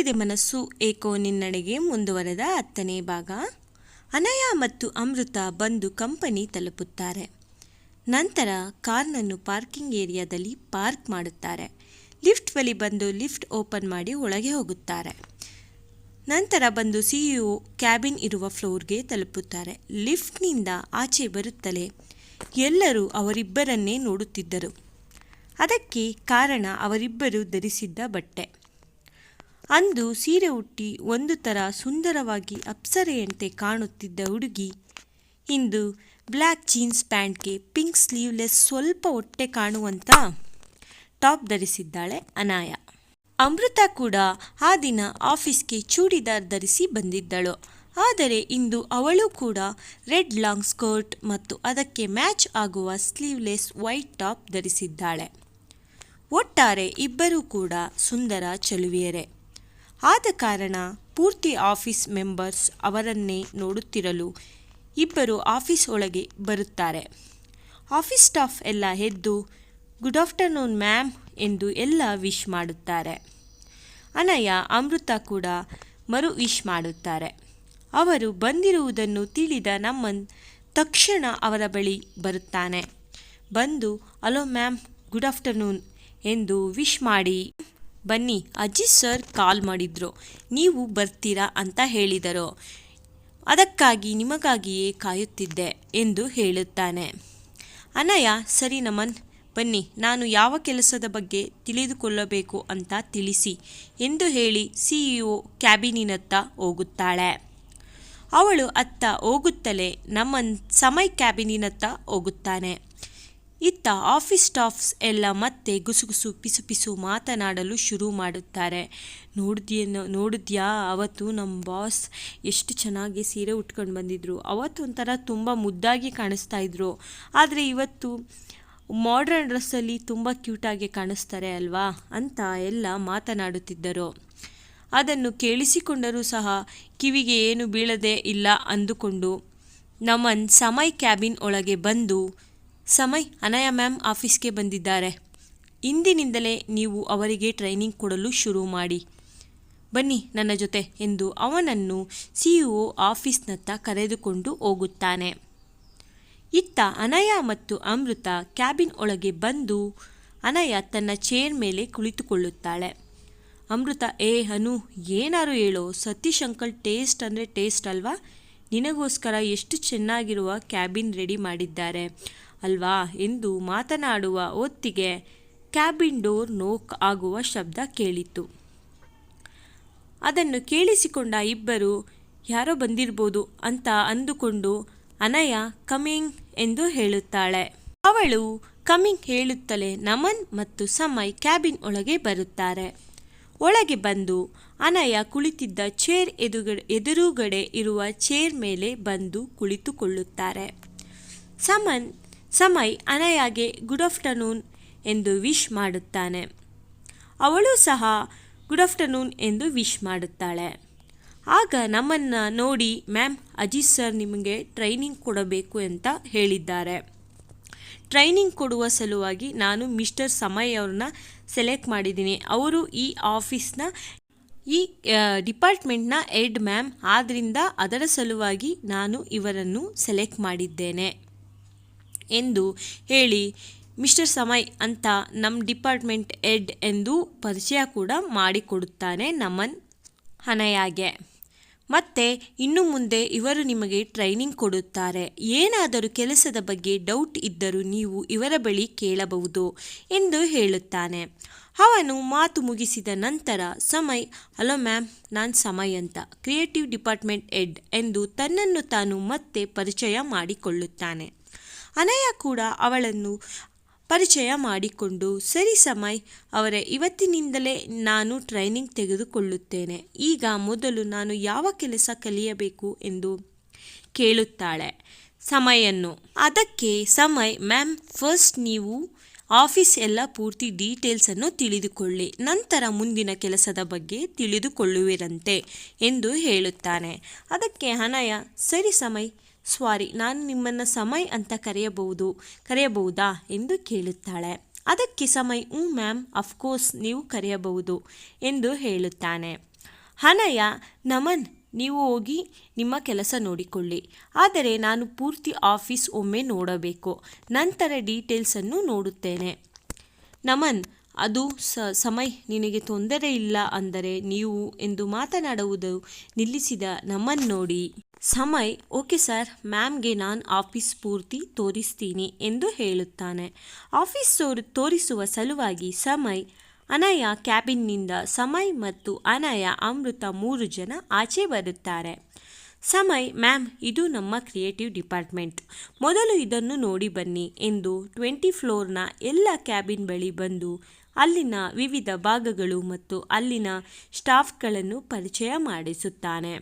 ಕೊಡುತ್ತಿದೆ ಮನಸ್ಸು ಏಕೋ ನಿನ್ನಡೆಗೆ ಮುಂದುವರೆದ ಹತ್ತನೇ ಭಾಗ. ಅನಯ ಮತ್ತು ಅಮೃತ ಬಂದು ಕಂಪನಿ ತಲುಪುತ್ತಾರೆ. ನಂತರ ಕಾರ್ನನ್ನು ಪಾರ್ಕಿಂಗ್ ಏರಿಯಾದಲ್ಲಿ ಪಾರ್ಕ್ ಮಾಡುತ್ತಾರೆ. ಲಿಫ್ಟ್ ಬಳಿ ಬಂದು ಲಿಫ್ಟ್ ಓಪನ್ ಮಾಡಿ ಒಳಗೆ ಹೋಗುತ್ತಾರೆ. ನಂತರ ಬಂದು ಸಿಇಒ ಕ್ಯಾಬಿನ್ ಇರುವ ಫ್ಲೋರ್ಗೆ ತಲುಪುತ್ತಾರೆ. ಲಿಫ್ಟ್ನಿಂದ ಆಚೆ ಬರುತ್ತಲೇ ಎಲ್ಲರೂ ಅವರಿಬ್ಬರನ್ನೇ ನೋಡುತ್ತಿದ್ದರು. ಅದಕ್ಕೆ ಕಾರಣ ಅವರಿಬ್ಬರು ಧರಿಸಿದ್ದ ಬಟ್ಟೆ. ಅಂದು ಸೀರೆ ಉಟ್ಟಿ ಒಂದು ಥರ ಸುಂದರವಾಗಿ ಅಪ್ಸರೆಯಂತೆ ಕಾಣುತ್ತಿದ್ದ ಹುಡುಗಿ. ಇಂದು ಬ್ಲ್ಯಾಕ್ ಜೀನ್ಸ್ ಪ್ಯಾಂಟ್ಗೆ ಪಿಂಕ್ ಸ್ಲೀವ್ಲೆಸ್ ಸ್ವಲ್ಪ ಹೊಟ್ಟೆ ಕಾಣುವಂಥ ಟಾಪ್ ಧರಿಸಿದ್ದಾಳೆ ಅನಾಯ. ಅಮೃತ ಕೂಡ ಆ ದಿನ ಆಫೀಸ್ಗೆ ಚೂಡಿದಾರ್ ಧರಿಸಿ ಬಂದಿದ್ದಳು. ಆದರೆ ಇಂದು ಅವಳು ಕೂಡ ರೆಡ್ ಲಾಂಗ್ ಸ್ಕರ್ಟ್ ಮತ್ತು ಅದಕ್ಕೆ ಮ್ಯಾಚ್ ಆಗುವ ಸ್ಲೀವ್ಲೆಸ್ ವೈಟ್ ಟಾಪ್ ಧರಿಸಿದ್ದಾಳೆ. ಒಟ್ಟಾರೆ ಇಬ್ಬರೂ ಕೂಡ ಸುಂದರ ಚೆಲುವಿಯರೇ. ಆದ ಕಾರಣ ಪೂರ್ತಿ ಆಫೀಸ್ ಮೆಂಬರ್ಸ್ ಅವರನ್ನೇ ನೋಡುತ್ತಿರಲು ಇಬ್ಬರು ಆಫೀಸ್ ಒಳಗೆ ಬರುತ್ತಾರೆ. ಆಫೀಸ್ ಸ್ಟಾಫ್ ಎಲ್ಲ ಎದ್ದು, ಗುಡ್ ಆಫ್ಟರ್ನೂನ್ ಮ್ಯಾಮ್ ಎಂದು ಎಲ್ಲ ವಿಶ್ ಮಾಡುತ್ತಾರೆ. ಅನಯ, ಅಮೃತ ಕೂಡ ಮರು ವಿಶ್ ಮಾಡುತ್ತಾರೆ. ಅವರು ಬಂದಿರುವುದನ್ನು ತಿಳಿದ ನಮ್ಮ ತಕ್ಷಣ ಅವರ ಬಳಿ ಬರುತ್ತಾನೆ. ಬಂದು, ಅಲೋ ಮ್ಯಾಮ್, ಗುಡ್ ಆಫ್ಟರ್ನೂನ್ ಎಂದು ವಿಶ್ ಮಾಡಿ. ಬನ್ನಿ ಅಜ್ಜಿ ಸರ್ ಕಾಲ್ ಮಾಡಿದ್ರು. ನೀವು ಬರ್ತೀರಾ ಅಂತ ಹೇಳಿದರು. ಅದಕ್ಕಾಗಿ ನಿಮಗಾಗಿಯೇ ಕಾಯುತ್ತಿದ್ದೆ ಎಂದು ಹೇಳುತ್ತಾನೆ. ಅನಯ, ಸರಿ ನಮನ್, ಬನ್ನಿ, ನಾನು ಯಾವ ಕೆಲಸದ ಬಗ್ಗೆ ತಿಳಿದುಕೊಳ್ಳಬೇಕು ಅಂತ ತಿಳಿಸಿ ಎಂದು ಹೇಳಿ ಸಿಇಒ ಕ್ಯಾಬಿನಿನತ್ತ ಹೋಗುತ್ತಾಳೆ. ಅವಳು ಅತ್ತ ಹೋಗುತ್ತಲೇ ನಮ್ಮನ್ ಸಮಯ್ ಕ್ಯಾಬಿನಿನತ್ತ ಹೋಗುತ್ತಾನೆ. ಇತ್ತ ಆಫೀಸ್ ಸ್ಟಾಫ್ಸ್ ಎಲ್ಲ ಮತ್ತೆ ಗುಸುಗುಸು, ಪಿಸು ಪಿಸು ಮಾತನಾಡಲು ಶುರು ಮಾಡುತ್ತಾರೆ. ನೋಡಿದ್ಯೇನೋ ನೋಡಿದ್ಯಾ ಅವತ್ತು ನಮ್ಮ ಬಾಸ್ ಎಷ್ಟು ಚೆನ್ನಾಗಿ ಸೀರೆ ಉಟ್ಕೊಂಡು ಬಂದಿದ್ರು. ಅವತ್ತು ಒಂಥರ ತುಂಬ ಮುದ್ದಾಗಿ ಕಾಣಿಸ್ತಾ ಇದ್ರು. ಆದರೆ ಇವತ್ತು ಮಾಡ್ರನ್ ಡ್ರೆಸ್ಸಲ್ಲಿ ತುಂಬ ಕ್ಯೂಟಾಗಿ ಕಾಣಿಸ್ತಾರೆ ಅಲ್ವಾ? ಅಂತ ಎಲ್ಲ ಮಾತನಾಡುತ್ತಿದ್ದರು. ಅದನ್ನು ಕೇಳಿಸಿಕೊಂಡರೂ ಸಹ ಕಿವಿಗೆ ಏನು ಬೀಳದೇ ಇಲ್ಲ ಅಂದುಕೊಂಡು ನಮನ್ ಸಮಯ್ ಕ್ಯಾಬಿನ್ ಒಳಗೆ ಬಂದು ಸಮಯ್, ಅನಯ ಮ್ಯಾಮ್ ಆಫೀಸ್ಗೆ ಬಂದಿದ್ದಾರೆ. ಇಂದಿನಿಂದಲೇ ನೀವು ಅವರಿಗೆ ಟ್ರೈನಿಂಗ್ ಕೊಡಲು ಶುರು ಮಾಡಿ. ಬನ್ನಿ ನನ್ನ ಜೊತೆ ಎಂದು ಅವನನ್ನು ಸಿ ಒ ಆಫೀಸ್ನತ್ತ ಕರೆದುಕೊಂಡು ಹೋಗುತ್ತಾನೆ. ಇತ್ತ ಅನಯ ಮತ್ತು ಅಮೃತ ಕ್ಯಾಬಿನ್ ಒಳಗೆ ಬಂದು ಅನಯ ತನ್ನ ಚೇರ್ ಮೇಲೆ ಕುಳಿತುಕೊಳ್ಳುತ್ತಾಳೆ. ಅಮೃತ, ಏ ಅನು, ಏನಾರು ಹೇಳೋ? ಸತೀಶ್ ಅಂಕಲ್ ಟೇಸ್ಟ್ ಅಂದರೆ ಟೇಸ್ಟ್ ಅಲ್ವಾ? ನಿನಗೋಸ್ಕರ ಎಷ್ಟು ಚೆನ್ನಾಗಿರುವ ಕ್ಯಾಬಿನ್ ರೆಡಿ ಮಾಡಿದ್ದಾರೆ. ಅಲ್ವಾ ಎಂದು ಮಾತನಾಡುವ ಹೊತ್ತಿಗೆ ಕ್ಯಾಬಿನ್ ಡೋರ್ ನೋಕ್ ಆಗುವ ಶಬ್ದ ಕೇಳಿತು ಅದನ್ನು ಕೇಳಿಸಿಕೊಂಡ ಇಬ್ಬರು, ಯಾರೋ ಬಂದಿರ್ಬೋದು ಅಂತ ಅಂದುಕೊಂಡು ಅನಯ ಕಮಿಂಗ್ ಎಂದು ಹೇಳುತ್ತಾಳೆ. ಅವಳು ಕಮಿಂಗ್ ಹೇಳುತ್ತಲೇ ನಮನ್ ಮತ್ತು ಸಮಯ್ ಕ್ಯಾಬಿನ್ ಒಳಗೆ ಬರುತ್ತಾರೆ. ಒಳಗೆ ಬಂದು ಅನಯ ಕುಳಿತಿದ್ದ ಚೇರ್ ಎದುಗಡೆ, ಎದುರುಗಡೆ ಇರುವ ಚೇರ್ ಮೇಲೆ ಬಂದು ಕುಳಿತುಕೊಳ್ಳುತ್ತಾರೆ. ಸಮನ್ ಸಮಯ್ ಅನಯಾಗೆ ಗುಡ್ ಆಫ್ಟರ್ನೂನ್ ಎಂದು ವಿಶ್ ಮಾಡುತ್ತಾನೆ. ಅವಳು ಸಹ ಗುಡ್ ಆಫ್ಟರ್ನೂನ್ ಎಂದು ವಿಶ್ ಮಾಡುತ್ತಾಳೆ. ಆಗ ನಮ್ಮನ್ನು ನೋಡಿ ಮ್ಯಾಮ್, ಅಜಿತ್ ಸರ್ ನಿಮಗೆ ಟ್ರೈನಿಂಗ್ ಕೊಡಬೇಕು ಅಂತ ಹೇಳಿದ್ದಾರೆ. ಟ್ರೈನಿಂಗ್ ಕೊಡುವ ಸಲುವಾಗಿ ನಾನು ಮಿಸ್ಟರ್ ಸಮಯ್ ಅವ್ರನ್ನ ಸೆಲೆಕ್ಟ್ ಮಾಡಿದ್ದೀನಿ. ಅವರು ಈ ಆಫೀಸ್ನ, ಈ ಡಿಪಾರ್ಟ್ಮೆಂಟ್ನ ಎಡ್ ಮ್ಯಾಮ್. ಆದ್ದರಿಂದ ಅದರ ಸಲುವಾಗಿ ನಾನು ಇವರನ್ನು ಸೆಲೆಕ್ಟ್ ಮಾಡಿದ್ದೇನೆ. ಎಂದು ಹೇಳಿ ಮಿಸ್ಟರ್ ಸಮಯ್ ಅಂತ ನಮ್ಮ ಡಿಪಾರ್ಟ್ಮೆಂಟ್ ಎಡ್ ಎಂದು ಪರಿಚಯ ಕೂಡ ಮಾಡಿಕೊಡುತ್ತಾನೆ ನಮನ್ ಹನಯಾಗೆ ಮತ್ತೆ ಇನ್ನು ಮುಂದೆ ಇವರು ನಿಮಗೆ ಟ್ರೈನಿಂಗ್ ಕೊಡುತ್ತಾರೆ. ಏನಾದರೂ ಕೆಲಸದ ಬಗ್ಗೆ ಡೌಟ್ ಇದ್ದರೂ ನೀವು ಇವರ ಬಳಿ ಕೇಳಬಹುದು ಎಂದು ಹೇಳುತ್ತಾನೆ. ಅವನು ಮಾತು ಮುಗಿಸಿದ ನಂತರ, ಸಮಯ್, ಹಲೋ ಮ್ಯಾಮ್, ನಾನು ಸಮಯ್ ಅಂತ ಕ್ರಿಯೇಟಿವ್ ಡಿಪಾರ್ಟ್ಮೆಂಟ್ ಎಡ್ ಎಂದು ತನ್ನನ್ನು ತಾನು ಮತ್ತೆ ಪರಿಚಯ ಮಾಡಿಕೊಳ್ಳುತ್ತಾನೆ. ಅನಯ ಕೂಡ ಅವಳನ್ನು ಪರಿಚಯ ಮಾಡಿಕೊಂಡು, ಸರಿ ಸಮಯ್, ಅವರ, ಇವತ್ತಿನಿಂದಲೇ ನಾನು ಟ್ರೈನಿಂಗ್ ತೆಗೆದುಕೊಳ್ಳುತ್ತೇನೆ. ಈಗ ಮೊದಲು ನಾನು ಯಾವ ಕೆಲಸ ಕಲಿಯಬೇಕು? ಎಂದು ಕೇಳುತ್ತಾಳೆ ಸಮಯನ್ನು. ಅದಕ್ಕೆ, ಸಮಯ್, ಮ್ಯಾಮ್ ಫಸ್ಟ್ ನೀವು ಆಫೀಸ್ ಎಲ್ಲ ಪೂರ್ತಿ ಡೀಟೇಲ್ಸನ್ನು ತಿಳಿದುಕೊಳ್ಳಿ. ನಂತರ ಮುಂದಿನ ಕೆಲಸದ ಬಗ್ಗೆ ತಿಳಿದುಕೊಳ್ಳುವಿರಂತೆ ಎಂದು ಹೇಳುತ್ತಾನೆ. ಅದಕ್ಕೆ, ಅನಯ, ಸರಿ ಸಮಯ್ ಸ್ವಾರಿ, ನಾನು ನಿಮ್ಮನ್ನು ಸಮಯ್ ಅಂತ ಕರೆಯಬಹುದು, ಕರೆಯಬಹುದಾ ಎಂದು ಕೇಳುತ್ತಾಳೆ. ಅದಕ್ಕೆ ಸಮಯ್, ಹ್ಞೂ ಮ್ಯಾಮ್ ಅಫ್ಕೋರ್ಸ್ ನೀವು ಕರೆಯಬಹುದು ಎಂದು ಹೇಳುತ್ತಾನೆ. ಹನಯ, ನಮನ್, ನೀವು ಹೋಗಿ ನಿಮ್ಮ ಕೆಲಸ ನೋಡಿಕೊಳ್ಳಿ. ಆದರೆ ನಾನು ಪೂರ್ತಿ ಆಫೀಸ್ ಒಮ್ಮೆ ನೋಡಬೇಕು. ನಂತರ ಡೀಟೇಲ್ಸನ್ನು ನೋಡುತ್ತೇನೆ. ನಮನ್, ಅದು ಸ, ಸಮಯ್, ನಿನಗೆ ತೊಂದರೆ ಇಲ್ಲ ಅಂದರೆ ನೀವು ಎಂದು ಮಾತನಾಡುವುದು ನಿಲ್ಲಿಸಿದ ನಮನ್ ನೋಡಿ. ಸಮಯ್, ಓಕೆ ಸರ್, ಮ್ಯಾಮ್ಗೆ ನಾನು ಆಫೀಸ್ ಪೂರ್ತಿ ತೋರಿಸ್ತೀನಿ ಎಂದು ಹೇಳುತ್ತಾನೆ. ಆಫೀಸ್ ತೋರು ತೋರಿಸುವ ಸಲುವಾಗಿ ಸಮಯ್, ಅನಯ ಕ್ಯಾಬಿನ್ನಿಂದ ಸಮಯ್ ಮತ್ತು ಅನಯ ಅಮೃತ ಮೂರು ಜನ ಆಚೆ ಬರುತ್ತಾರೆ. ಸಮಯ್, ಮ್ಯಾಮ್, ಇದು ನಮ್ಮ ಕ್ರಿಯೇಟಿವ್ ಡಿಪಾರ್ಟ್ಮೆಂಟ್. ಮೊದಲು ಇದನ್ನು ನೋಡಿ ಬನ್ನಿ ಎಂದು ಟ್ವೆಂಟಿ ಫ್ಲೋರ್ನ ಎಲ್ಲ ಕ್ಯಾಬಿನ್ ಬಳಿ ಬಂದು, ಅಲ್ಲಿನ ವಿವಿಧ ಭಾಗಗಳು ಮತ್ತು ಅಲ್ಲಿನ ಸ್ಟಾಫ್ಗಳನ್ನು ಪರಿಚಯ ಮಾಡಿಸುತ್ತಾನೆ.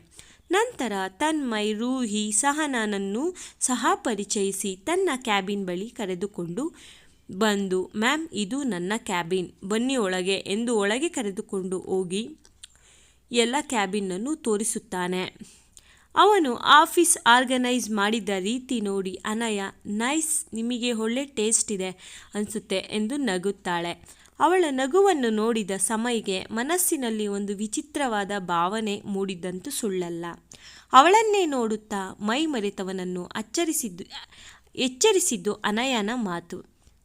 ನಂತರ ತನ್ಮಯ್ ರೂಹಿ ಸಹನಾನನ್ನು ಸಹ ಪರಿಚಯಿಸಿ ತನ್ನ ಕ್ಯಾಬಿನ್ ಬಳಿ ಕರೆದುಕೊಂಡು ಬಂದು, ಮ್ಯಾಮ್, ಇದು ನನ್ನ ಕ್ಯಾಬಿನ್. ಬನ್ನಿ ಒಳಗೆ ಎಂದು ಒಳಗೆ ಕರೆದುಕೊಂಡು ಹೋಗಿ ಎಲ್ಲ ಕ್ಯಾಬಿನನ್ನು ತೋರಿಸುತ್ತಾನೆ. ಅವನು ಆಫೀಸ್ ಆರ್ಗನೈಸ್ ಮಾಡಿದ ರೀತಿ ನೋಡಿ, ಅನಯ, ನೈಸ್, ನಿಮಗೆ ಒಳ್ಳೆ ಟೇಸ್ಟ್ ಇದೆ ಅನಿಸುತ್ತೆ ಎಂದು ನಗುತ್ತಾಳೆ. ಅವಳ ನಗುವನ್ನು ನೋಡಿದ ಸಮಯಗೆ ಮನಸ್ಸಿನಲ್ಲಿ ಒಂದು ವಿಚಿತ್ರವಾದ ಭಾವನೆ ಮೂಡಿದ್ದಂತೂ ಸುಳ್ಳಲ್ಲ. ಅವಳನ್ನೇ ನೋಡುತ್ತಾ ಮೈ ಮರೆತವನನ್ನು ಅಚ್ಚರಿಸಿದ್ದು, ಎಚ್ಚರಿಸಿದ್ದು ಅನಯನ ಮಾತು.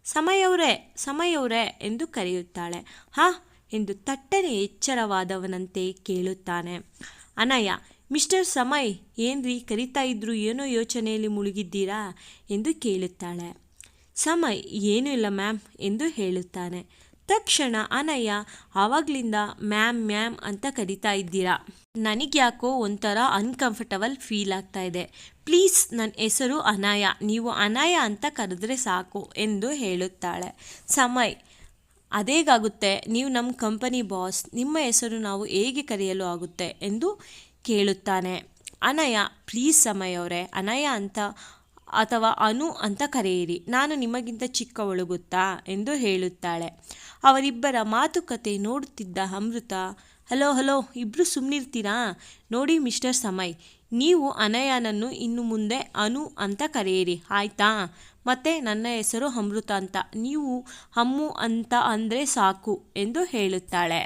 ಸಮಯವರೇ ಸಮಯವರೇ ಎಂದು ಕರೆಯುತ್ತಾಳೆ. ಹಾ ಎಂದು ತಟ್ಟನೆ ಎಚ್ಚರವಾದವನಂತೆ ಕೇಳುತ್ತಾನೆ. ಅನಯ, ಮಿಸ್ಟರ್ ಸಮಯ್, ಏನ್ರಿ ಕರಿತಾ ಇದ್ರು ಏನೋ ಯೋಚನೆಯಲ್ಲಿ ಮುಳುಗಿದ್ದೀರಾ ಎಂದು ಕೇಳುತ್ತಾಳೆ. ಸಮಯ್, ಏನೂ ಇಲ್ಲ ಮ್ಯಾಮ್ ಎಂದು ಹೇಳುತ್ತಾನೆ. ತಕ್ಷಣ ಅನಯ್ಯ, ಆವಾಗ್ಲಿಂದ ಮ್ಯಾಮ್ ಮ್ಯಾಮ್ ಅಂತ ಕರಿತಾ ಇದ್ದೀರಾ? ನನಗ್ಯಾಕೋ ಒಂಥರ ಅನ್ಕಂಫರ್ಟಬಲ್ ಫೀಲ್ ಆಗ್ತಾ ಇದೆ. ಪ್ಲೀಸ್ ನನ್ನ ಹೆಸರು ಅನಾಯ ನೀವು ಅನಾಯ ಅಂತ ಕರೆದ್ರೆ ಸಾಕು ಎಂದು ಹೇಳುತ್ತಾಳೆ. ಸಮಯ್, ಅದೇಗಾಗುತ್ತೆ? ನೀವು ನಮ್ಮ ಕಂಪನಿ ಬಾಸ್ ನಿಮ್ಮ ಹೆಸರು ನಾವು ಹೇಗೆ ಕರೆಯಲು ಆಗುತ್ತೆ? ಎಂದು ಕೇಳುತ್ತಾನೆ. ಅನಯ ಪ್ಲೀಸ್ ಸಮಯ್ ಅವರೇ ಅನಯ ಅಂತ ಅಥವಾ ಅನು ಅಂತ ಕರೆಯಿರಿ. ನಾನು ನಿಮಗಿಂತ ಚಿಕ್ಕವಳು ಗೊತ್ತಾ? ಎಂದು ಹೇಳುತ್ತಾಳೆ. ಅವರಿಬ್ಬರ ಮಾತುಕತೆ ನೋಡುತ್ತಿದ್ದ ಅಮೃತ, ಹಲೋ ಹಲೋ ಇಬ್ಬರು ಸುಮ್ಮನಿರ್ತೀರಾ ನೋಡಿ ಮಿಸ್ಟರ್ ಸಮಯ್, ನೀವು ಅನಯನನ್ನು ಇನ್ನು ಮುಂದೆ ಅನು ಅಂತ ಕರೆಯಿರಿ, ಆಯ್ತಾ? ಮತ್ತೆ ನನ್ನ ಹೆಸರು ಅಮೃತ ಅಂತ, ನೀವು ಅಮ್ಮು ಅಂತ ಅಂದರೆ ಸಾಕು ಎಂದು ಹೇಳುತ್ತಾಳೆ.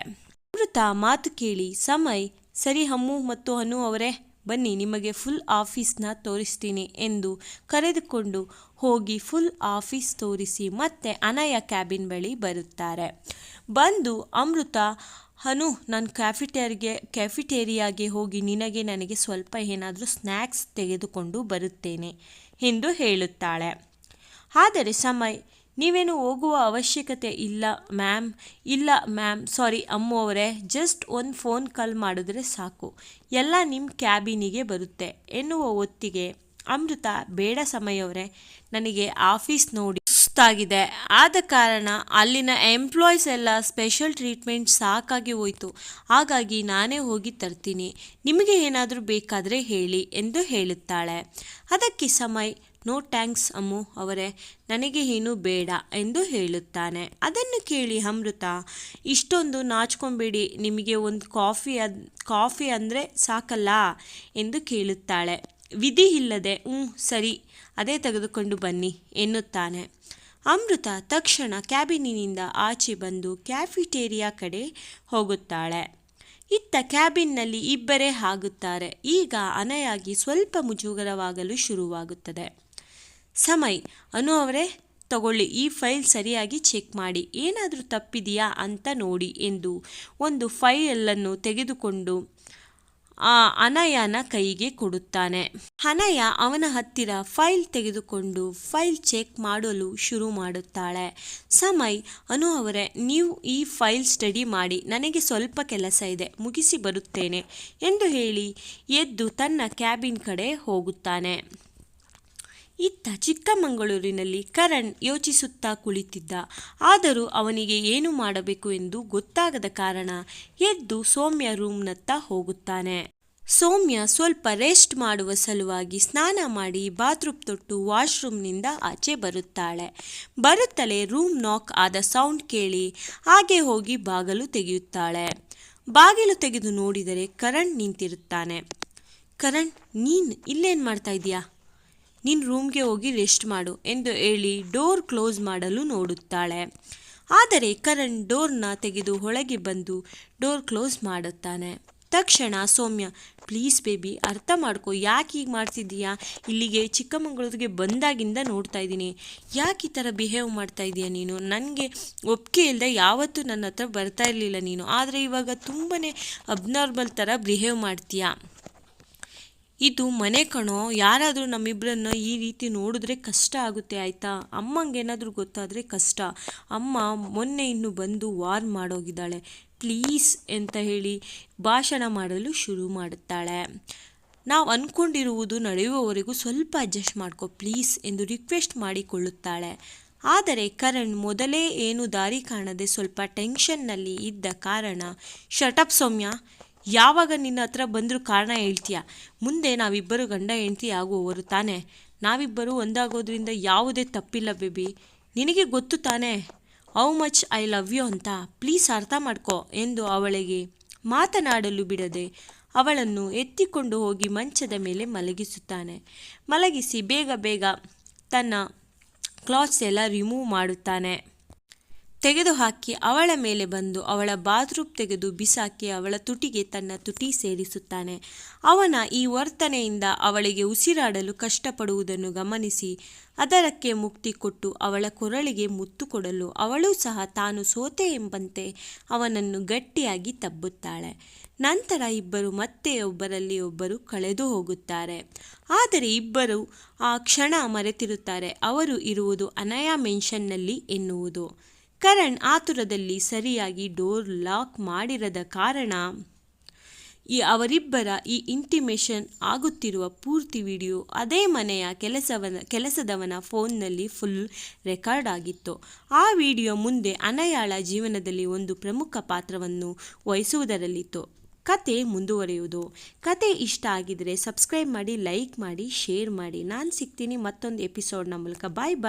ಅಮೃತ ಮಾತು ಕೇಳಿ, ಸಮಯ್, ಸರಿ ಅಮ್ಮು ಮತ್ತು ಅನು ಅವರೇ? ಬನ್ನಿ, ನಿಮಗೆ ಫುಲ್ ಆಫೀಸ್ನ ತೋರಿಸ್ತೀನಿ ಎಂದು ಕರೆದುಕೊಂಡು ಹೋಗಿ ಫುಲ್ ಆಫೀಸ್ ತೋರಿಸಿ ಮತ್ತೆ ಅನಯ ಕ್ಯಾಬಿನ್ ಬಳಿ ಬರುತ್ತಾರೆ. ಬಂದು ಅಮೃತ, ಹನು, ನಾನು ಕ್ಯಾಫಿಟೇರಿಗೆ ಕ್ಯಾಫಿಟೇರಿಯಾಗೆ ಹೋಗಿ ನಿನಗೆ ನನಗೆ ಸ್ವಲ್ಪ ಏನಾದರೂ ಸ್ನ್ಯಾಕ್ಸ್ ತೆಗೆದುಕೊಂಡು ಬರುತ್ತೇನೆ ಎಂದು ಹೇಳುತ್ತಾಳೆ. ಆದರೆ ಸಮಯ್ ನೀವೇನು ಹೋಗುವ ಅವಶ್ಯಕತೆ ಇಲ್ಲ ಮ್ಯಾಮ್ ಇಲ್ಲ ಮ್ಯಾಮ್ ಸಾರಿ ಅಮ್ಮು ಅವರೇ. ಜಸ್ಟ್ ಒಂದು ಫೋನ್ ಕಾಲ್ ಮಾಡಿದ್ರೆ ಸಾಕು. ಎಲ್ಲ ನಿಮ್ಮ ಕ್ಯಾಬಿನಿಗೆ ಬರುತ್ತೆ. ಎನ್ನುವ ಹೊತ್ತಿಗೆ ಅಮೃತ ಬೇಡ ಸಮಯವರೇ ನನಗೆ ಆಫೀಸ್ ನೋಡಿ ಸುಸ್ತಾಗಿದೆ. ಆದ ಕಾರಣ ಅಲ್ಲಿನ ಎಂಪ್ಲಾಯೀಸ್ ಎಲ್ಲ ಸ್ಪೆಷಲ್ ಟ್ರೀಟ್ಮೆಂಟ್ ಸಾಕಾಗಿ ಹೋಯಿತು. ಹಾಗಾಗಿ ನಾನೇ ಹೋಗಿ ತರ್ತೀನಿ. ನಿಮಗೆ ಏನಾದರೂ ಬೇಕಾದರೆ ಹೇಳಿ ಎಂದು ಹೇಳುತ್ತಾಳೆ. ಅದಕ್ಕೆ ಸಮಯ್, ನೋ ಟ್ಯಾಂಕ್ಸ್ ಅಮ್ಮು ಅವರೇ, ನನಗೆ ಏನು ಬೇಡ ಎಂದು ಹೇಳುತ್ತಾನೆ. ಅದನ್ನು ಕೇಳಿ ಅಮೃತ, ಇಷ್ಟೊಂದು ನಾಚ್ಕೊಬೇಡಿ, ನಿಮಗೆ ಒಂದು ಕಾಫಿ ಅದ್, ಕಾಫಿ ಅಂದರೆ ಸಾಕಲ್ಲ ಎಂದು ಕೇಳುತ್ತಾಳೆ. ವಿಧಿ ಇಲ್ಲದೆ ಹ್ಞೂ ಸರಿ, ಅದೇ ತೆಗೆದುಕೊಂಡು ಬನ್ನಿ ಎನ್ನುತ್ತಾನೆ. ಅಮೃತ ತಕ್ಷಣ ಕ್ಯಾಬಿನಿನಿಂದ ಆಚೆ ಬಂದು ಕ್ಯಾಫಿಟೇರಿಯಾ ಕಡೆ ಹೋಗುತ್ತಾಳೆ. ಇತ್ತ ಕ್ಯಾಬಿನ್ನಲ್ಲಿ ಇಬ್ಬರೇ ಆಗುತ್ತಾರೆ. ಈಗ ಅನಯಾಗಿ ಸ್ವಲ್ಪ ಮುಜುಗರವಾಗಲು ಶುರುವಾಗುತ್ತದೆ. ಸಮಯ್, ಅನು ಅವರೇ, ತಗೊಳ್ಳಿ, ಈ ಫೈಲ್ ಸರಿಯಾಗಿ ಚೆಕ್ ಮಾಡಿ. ಏನಾದರೂ ತಪ್ಪಿದೆಯಾ ಅಂತ ನೋಡಿ ಎಂದು ಒಂದು ಫೈಲನ್ನು ತೆಗೆದುಕೊಂಡು ಆ ಅನಯನ ಕೈಗೆ ಕೊಡುತ್ತಾನೆ. ಅನಯ ಅವನ ಹತ್ತಿರ ಫೈಲ್ ತೆಗೆದುಕೊಂಡು ಫೈಲ್ ಚೆಕ್ ಮಾಡಲು ಶುರು ಮಾಡುತ್ತಾಳೆ. ಸಮಯ್, ಅನು ಅವರೇ, ನೀವು ಈ ಫೈಲ್ ಸ್ಟಡಿ ಮಾಡಿ, ನನಗೆ ಸ್ವಲ್ಪ ಕೆಲಸ ಇದೆ, ಮುಗಿಸಿ ಬರುತ್ತೇನೆ, ಎಂದು ಹೇಳಿ ಎದ್ದು ತನ್ನ ಕ್ಯಾಬಿನ್ ಕಡೆ ಹೋಗುತ್ತಾನೆ. ಇತ್ತ ಚಿಕ್ಕಮಗಳೂರಿನಲ್ಲಿ ಕರಣ್ ಯೋಚಿಸುತ್ತಾ ಕುಳಿತಿದ್ದ. ಆದರೂ ಅವನಿಗೆ ಏನು ಮಾಡಬೇಕು ಎಂದು ಗೊತ್ತಾಗದ ಕಾರಣ ಎದ್ದು ಸೌಮ್ಯ ರೂಮ್ನತ್ತ ಹೋಗುತ್ತಾನೆ. ಸೌಮ್ಯ ಸ್ವಲ್ಪ ರೆಸ್ಟ್ ಮಾಡುವ ಸಲುವಾಗಿ ಸ್ನಾನ ಮಾಡಿ ಬಾತ್ರೂಮ್ ತೊಟ್ಟು ವಾಶ್ರೂಮ್ನಿಂದ ಆಚೆ ಬರುತ್ತಾಳೆ. ಬರುತ್ತಲೇ ರೂಮ್ ನಾಕ್ ಆದ ಸೌಂಡ್ ಕೇಳಿ ಹಾಗೆ ಹೋಗಿ ಬಾಗಿಲು ತೆಗೆಯುತ್ತಾಳೆ. ಬಾಗಿಲು ತೆಗೆದು ನೋಡಿದರೆ ಕರಣ್ ನಿಂತಿರುತ್ತಾನೆ. ಕರಣ್, ನೀನು ಇಲ್ಲೇನು ಮಾಡ್ತಾ ಇದೀಯಾ ನೀನು ರೂಮ್ಗೆ ಹೋಗಿ ರೆಸ್ಟ್ ಮಾಡು ಎಂದು ಹೇಳಿ ಡೋರ್ ಕ್ಲೋಸ್ ಮಾಡಲು ನೋಡುತ್ತಾಳೆ. ಆದರೆ ಕರಣ್ ಡೋರ್ನ ತೆಗೆದು ಒಳಗೆ ಬಂದು ಡೋರ್ ಕ್ಲೋಸ್ ಮಾಡುತ್ತಾನೆ. ತಕ್ಷಣ ಸೌಮ್ಯ, ಪ್ಲೀಸ್ ಬೇಬಿ, ಅರ್ಥ ಮಾಡ್ಕೊ, ಯಾಕೆ ಹೀಗೆ ಮಾಡ್ತಿದ್ದೀಯಾ? ಇಲ್ಲಿಗೆ ಚಿಕ್ಕಮಗಳೂರಿಗೆ ಬಂದಾಗಿಂದ ನೋಡ್ತಾ ಇದ್ದೀನಿ. ಯಾಕೆ ಈ ಥರ ಬಿಹೇವ್ ಮಾಡ್ತಾ ಇದೀಯ ನೀನು? ನನಗೆ ಒಪ್ಪಿಗೆ ಇಲ್ಲದೆ ಯಾವತ್ತೂ ನನ್ನ ಹತ್ರ ಬರ್ತಾ ಇರಲಿಲ್ಲ ನೀನು. ಆದರೆ ಇವಾಗ ತುಂಬಾ ಅಬ್ನಾರ್ಮಲ್ ಥರ ಬಿಹೇವ್ ಮಾಡ್ತೀಯಾ? ಇದು ಮನೆ ಕಣೋ, ಯಾರಾದರೂ ನಮ್ಮಿಬ್ಬರನ್ನ ಈ ರೀತಿ ನೋಡಿದ್ರೆ ಕಷ್ಟ ಆಗುತ್ತೆ ಆಯಿತಾ? ಅಮ್ಮಂಗೆ ಏನಾದರೂ ಗೊತ್ತಾದರೆ ಕಷ್ಟ. ಅಮ್ಮ ಮೊನ್ನೆ ಇನ್ನು ಬಂದು ವಾರ್ ಮಾಡೋಗಿದ್ದಾಳೆ. ಪ್ಲೀಸ್ ಅಂತ ಹೇಳಿ ಭಾಷಣ ಮಾಡಲು ಶುರು ಮಾಡುತ್ತಾಳೆ ನಾವು ಅಂದ್ಕೊಂಡಿರುವುದು ನಡೆಯುವವರೆಗೂ ಸ್ವಲ್ಪ ಅಡ್ಜಸ್ಟ್ ಮಾಡ್ಕೊ, ಪ್ಲೀಸ್ ಎಂದು ರಿಕ್ವೆಸ್ಟ್ ಮಾಡಿಕೊಳ್ಳುತ್ತಾಳೆ. ಆದರೆ ಕರಣ್ ಮೊದಲೇ ಏನು ದಾರಿ ಕಾಣದೆ ಸ್ವಲ್ಪ ಟೆನ್ಷನ್ನಲ್ಲಿ ಇದ್ದ ಕಾರಣ, ಶಟಪ್ ಸೌಮ್ಯ ಯಾವಾಗ ನಿನ್ನ ಹತ್ರ ಬಂದರೂ ಕಾರಣ ಹೇಳ್ತೀಯ? ಮುಂದೆ ನಾವಿಬ್ಬರು ಗಂಡ ಹೆಂಡತಿ ಆಗುವವರು ತಾನೆ. ನಾವಿಬ್ಬರು ಒಂದಾಗೋದ್ರಿಂದ ಯಾವುದೇ ತಪ್ಪಿಲ್ಲ ಬೇಬಿ. ನಿನಗೆ ಗೊತ್ತು ತಾನೆ? How much I love you ಅಂತ. ಪ್ಲೀಸ್ ಅರ್ಥ ಮಾಡ್ಕೋ ಎಂದು ಅವಳಿಗೆ ಮಾತನಾಡಲು ಬಿಡದೆ ಅವಳನ್ನು ಎತ್ತಿಕೊಂಡು ಹೋಗಿ ಮಂಚದ ಮೇಲೆ ಮಲಗಿಸುತ್ತಾನೆ. ಮಲಗಿಸಿ ಬೇಗ ಬೇಗ ತನ್ನ ಕ್ಲಾತ್ಸ್ ಎಲ್ಲ ರಿಮೂವ್ ಮಾಡುತ್ತಾನೆ. ತೆಗೆದುಹಾಕಿ ಅವಳ ಮೇಲೆ ಬಂದು ಅವಳ ಬಾತ್ರೂಮ್ ತೆಗೆದು ಬಿಸಾಕಿ ಅವಳ ತುಟಿಗೆ ತನ್ನ ತುಟಿ ಸೇರಿಸುತ್ತಾನೆ. ಅವನ ಈ ವರ್ತನೆಯಿಂದ ಅವಳಿಗೆ ಉಸಿರಾಡಲು ಕಷ್ಟಪಡುವುದನ್ನು ಗಮನಿಸಿ ಅದರಕ್ಕೆ ಮುಕ್ತಿ ಕೊಟ್ಟು ಅವಳ ಕೊರಳಿಗೆ ಮುತ್ತು ಕೊಡಲು ಅವಳು ಸಹ ತಾನು ಸೋತೆ ಎಂಬಂತೆ ಅವನನ್ನು ಗಟ್ಟಿಯಾಗಿ ತಬ್ಬುತ್ತಾಳೆ. ನಂತರ ಇಬ್ಬರು ಮತ್ತೆ ಒಬ್ಬರಲ್ಲಿ ಒಬ್ಬರು ಕಳೆದು ಹೋಗುತ್ತಾರೆ. ಆದರೆ ಇಬ್ಬರು ಆ ಕ್ಷಣ ಮರೆತಿರುತ್ತಾರೆ. ಅವರು ಇರುವುದು ಅನಯಾ ಮೆನ್ಷನ್ನಲ್ಲಿ ಎನ್ನುವುದು. ಕರಣ್ ಆತುರದಲ್ಲಿ ಸರಿಯಾಗಿ ಡೋರ್ ಲಾಕ್ ಮಾಡಿರದ ಕಾರಣ ಈ ಅವರಿಬ್ಬರ ಈ ಇಂಟಿಮೇಷನ್ ಆಗುತ್ತಿರುವ ಪೂರ್ತಿ ವಿಡಿಯೋ ಅದೇ ಮನೆಯ ಕೆಲಸವನ, ಕೆಲಸದವನ ಫೋನ್ನಲ್ಲಿ ಫುಲ್ ರೆಕಾರ್ಡ್ ಆಗಿತ್ತು. ಆ ವಿಡಿಯೋ ಮುಂದೆ ಅನಯಾಳ ಜೀವನದಲ್ಲಿ ಒಂದು ಪ್ರಮುಖ ಪಾತ್ರವನ್ನು ವಹಿಸುವುದರಲ್ಲಿತ್ತು. ಕತೆ ಮುಂದುವರೆಯುವುದು. ಕತೆ ಇಷ್ಟ ಆಗಿದರೆ ಸಬ್ಸ್ಕ್ರೈಬ್ ಮಾಡಿ, ಲೈಕ್ ಮಾಡಿ, ಶೇರ್ ಮಾಡಿ. ನಾನು ಸಿಗ್ತೀನಿ ಮತ್ತೊಂದು ಎಪಿಸೋಡ್ನ ಮೂಲಕ. ಬಾಯ್ ಬಾಯ್.